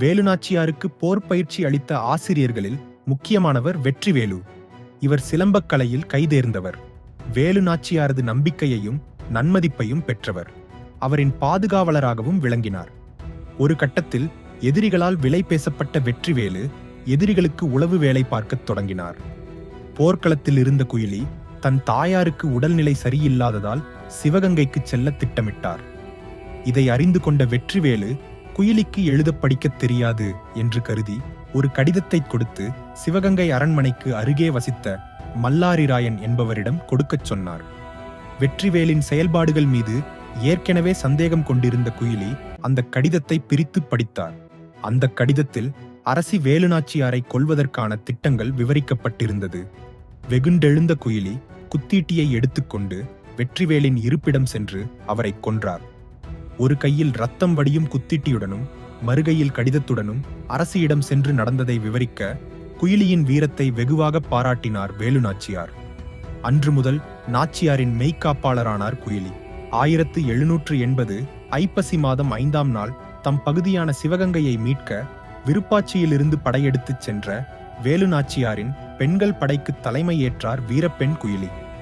வேலுநாச்சியாருக்கு போர் பயிற்சி அளித்த ஆசிரியர்களில் முக்கியமானவர் வெற்றிவேலு. இவர் சிலம்பக்கலையில் கைதேர்ந்தவர். வேலு நாச்சியாரது நம்பிக்கையையும் நன்மதிப்பையும் பெற்றவர். அவரின் பாதுகாவலராகவும் விளங்கினார். ஒரு கட்டத்தில் எதிரிகளால் விலை பேசப்பட்ட வெற்றிவேலு எதிரிகளுக்கு உளவு வேலை பார்க்கத் தொடங்கினார். போர்க்களத்தில் இருந்த குயிலி தன் தாயாருக்கு உடல்நிலை சரியில்லாததால் சிவகங்கைக்கு செல்ல திட்டமிட்டார். இதை அறிந்து கொண்ட வெற்றிவேலு குயிலிக்கு எழுதப் படிக்கத் தெரியாது என்று கருதி ஒரு கடிதத்தை கொடுத்து சிவகங்கை அரண்மனைக்கு அருகே வசித்த மல்லாரிராயன் என்பவரிடம் கொடுக்கச் சொன்னார். வெற்றிவேலின் செயல்பாடுகள் மீது ஏற்கனவே சந்தேகம் கொண்டிருந்த குயிலி அந்த கடிதத்தை பிரித்து படித்தார். அந்த கடிதத்தில் அரசி வேலுநாச்சியாரை கொல்வதற்கான திட்டங்கள் விவரிக்கப்பட்டிருந்தது. வெகுண்டெழுந்த குயிலி குத்தீட்டியை எடுத்துக்கொண்டு வெற்றிவேலின் இருப்பிடம் சென்று அவரை கொன்றார். ஒரு கையில் ரத்தம் வடியும் குத்திட்டியுடனும் மறுகையில் கடிதத்துடனும் அரசியிடம் சென்று நடந்ததை விவரிக்க குயிலியின் வீரத்தை வெகுவாக பாராட்டினார் வேலுநாச்சியார். அன்று முதல் நாச்சியாரின் மெய்க்காப்பாளரானார் குயிலி. ஆயிரத்து எழுநூற்று எண்பது ஐப்பசி மாதம் ஐந்தாம் நாள் தம் பகுதியான சிவகங்கையை மீட்க விருப்பாட்சியிலிருந்து படையெடுத்துச் சென்ற வேலுநாச்சியாரின் பெண்கள் படைக்கு தலைமையேற்றார் வீரப்பெண் குயிலி.